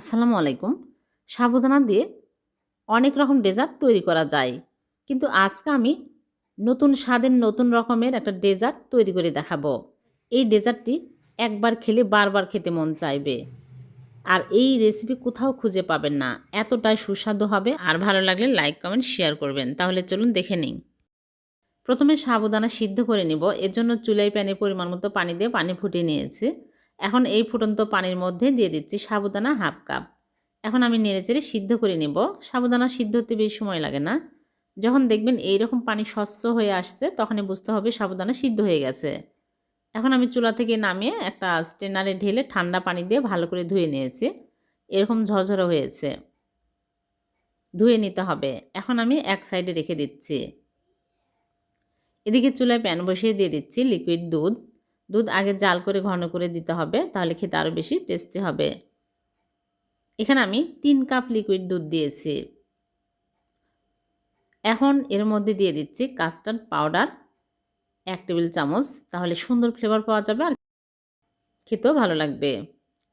আসসালামু আলাইকুম। সাবুদানা দিয়ে অনেক রকম ডেজার্ট তৈরি করা যায়। কিন্তু আজকে আমি নতুন স্বাদের নতুন রকমের একটা ডেজার্ট তৈরি করে দেখাবো। এই ডেজার্টটি একবার খেলে বারবার খেতে মন চাইবে। আর এই রেসিপি কোথাও খুঁজে পাবেন না। এতটাই সুস্বাদু হবে। আর ভালো লাগলে লাইক কমেন্ট শেয়ার করবেন। তাহলে চলুন দেখে নিন প্রথমে সাবুদানা সিদ্ধ করে নিব। এর জন্য চুলাই প্যানে পরিমাণ মতো পানি দিয়ে পানি ফুটিয়ে নিয়েছি। এখন এই ফুটন্ত পানির মধ্যে দিয়ে দিচ্ছি সাবুদানা হাফ কাপ। এখন আমি নেড়েচেড়ে সিদ্ধ করে নেব। সাবুদানা সিদ্ধ হতে বেশি সময় লাগে না। যখন দেখবেন এই রকম পানি স্বচ্ছ হয়ে আসছে, তখনই বুঝতে হবে সাবুদানা সিদ্ধ হয়ে গেছে। এখন আমি চুলা থেকে নামিয়ে একটা স্টেনারে ঢেলে ঠান্ডা পানি দিয়ে ভালো করে ধুয়ে নিয়েছি। এরকম ঝরঝরে হয়েছে। ধুয়ে নিতে হবে। এখন আমি এক সাইডে রেখে দিচ্ছি। এদিকে চুলায় প্যান বসিয়ে দিয়ে দিচ্ছি লিকুইড দুধ। দুধ আগে জাল করে ঘন করে দিতে হবে, তাহলে খেতে আরও বেশি টেস্টি হবে। এখানে আমি তিন কাপ লিকুইড দুধ দিয়েছি। এখন এর মধ্যে দিয়ে দিচ্ছি কাস্টার্ড পাউডার এক টেবিল চামচ, তাহলে সুন্দর ফ্লেভার পাওয়া যাবে আর খেতেও ভালো লাগবে।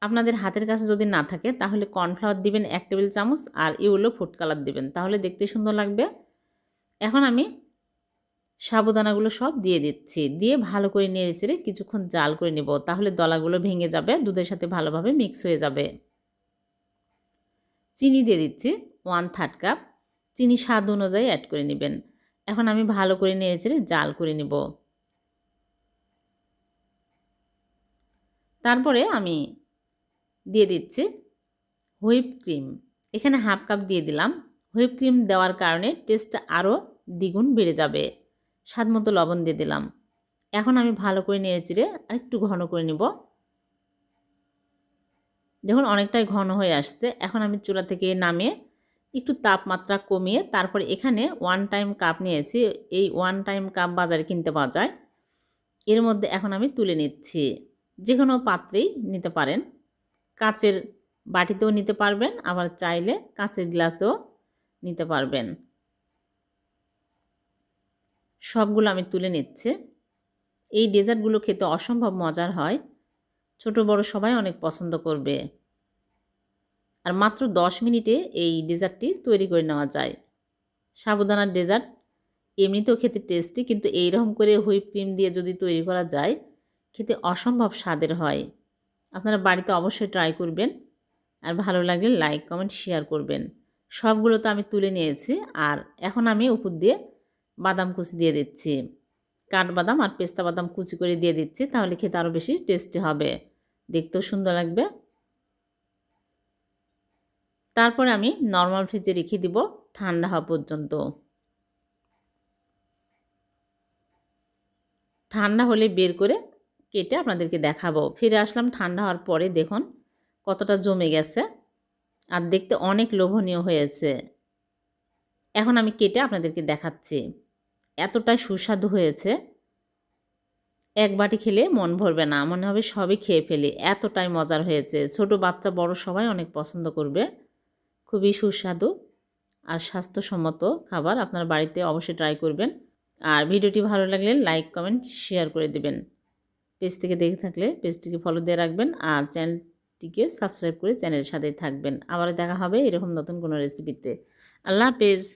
আপনাদের হাতের কাছে যদি না থাকে, তাহলে কর্নফ্লাওয়ার দিবেন এক টেবিল চামচ আর ইউলো ফুড কালার দিবেন, তাহলে দেখতে সুন্দর লাগবে। এখন আমি সাবুদানাগুলো সব দিয়ে দিচ্ছি। দিয়ে ভালো করে নেড়ে চেড়ে কিছুক্ষণ জাল করে নেব। তাহলে দলাগুলো ভেঙে যাবে, দুধের সাথে ভালোভাবে মিক্স হয়ে যাবে। চিনি দিয়ে দিচ্ছি, ওয়ান থার্ড কাপ। চিনি স্বাদ অনুযায়ী অ্যাড করে নেবেন। এখন আমি ভালো করে নেড়ে চেড়ে জাল করে নেব। তারপরে আমি দিয়ে দিচ্ছি হুইপ ক্রিম। এখানে হাফ কাপ দিয়ে দিলাম। হুইপ ক্রিম দেওয়ার কারণে টেস্টটা আরও দ্বিগুণ বেড়ে যাবে। স্বাদ মতো লবণ দিয়ে দিলাম। এখন আমি ভালো করে নেড়ে চিড়ে আরেকটু ঘন করে নিব। দেখুন অনেকটাই ঘন হয়ে আসছে। এখন আমি চুলা থেকে নামিয়ে একটু তাপমাত্রা কমিয়ে তারপরে এখানে ওয়ান টাইম কাপ নিয়েছি। এই ওয়ান টাইম কাপ বাজারে কিনতে পাওয়া যায়। এর মধ্যে এখন আমি তুলে নিচ্ছি। যে কোনো পাত্রেই নিতে পারেন। কাচের বাটিতেও নিতে পারবেন, আবার চাইলে কাচের গ্লাসেও নিতে পারবেন। সবগুলো আমি তুলে নিচ্ছে। এই ডেজার্টগুলো খেতে অসম্ভব মজার হয়। ছোট, বড় সবাই অনেক পছন্দ করবে। আর মাত্র দশ মিনিটে এই ডেজার্টটি তৈরি করে নেওয়া যায়। সাবুদানার ডেজার্ট এমনিতেও খেতে টেস্টি কিন্তু এইরকম করে হুইপ ক্রিম দিয়ে যদি তৈরি করা যায়, খেতে অসম্ভব স্বাদের হয়। আপনারা বাড়িতে অবশ্যই ট্রাই করবেন। আর ভালো লাগলে লাইক কমেন্ট শেয়ার করবেন। সবগুলো তো আমি তুলে নিয়েছি। আর এখন আমি উপর দিয়ে বাদাম কুচি দিয়ে দিচ্ছি। কাঠবাদাম আর পেস্তা বাদাম কুচি করে দিয়ে দিচ্ছি, তাহলে খেতে আরও বেশি টেস্টি হবে। দেখতেও সুন্দর লাগবে। তারপরে আমি নর্মাল ফ্রিজে রেখে দিব ঠান্ডা হওয়া পর্যন্ত। ঠান্ডা হলে বের করে কেটে আপনাদেরকে দেখাবো। ফিরে আসলাম ঠান্ডা হওয়ার পরে, দেখুন কতটা জমে গেছে আর দেখতে অনেক লোভনীয় হয়েছে। এখন আমি কেটে আপনাদেরকে দেখাচ্ছি। এতটাই সুস্বাদু হয়েছে। এক বাটি খেলে মন ভরবে না। মনে হবে সবই খেয়ে ফেলি। এতটাই মজার হয়েছে। ছোট বাচ্চা, বড় সবাই অনেক পছন্দ করবে। খুবই সুস্বাদু আর স্বাস্থ্যসম্মত খাবার আপনার বাড়িতে অবশ্যই ট্রাই করবেন। আর ভিডিওটি ভালো লাগলে লাইক কমেন্ট শেয়ার করে দেবেন। পেজ থেকে দেখে থাকলে পেজটিকে ফলো দিয়ে রাখবেন আর চ্যানেলটিকে সাবস্ক্রাইব করে চ্যানেলের সাথেই থাকবেন। আবার দেখা হবে এরকম নতুন কোনো রেসিপিতে আল্লাহ হাফেজ।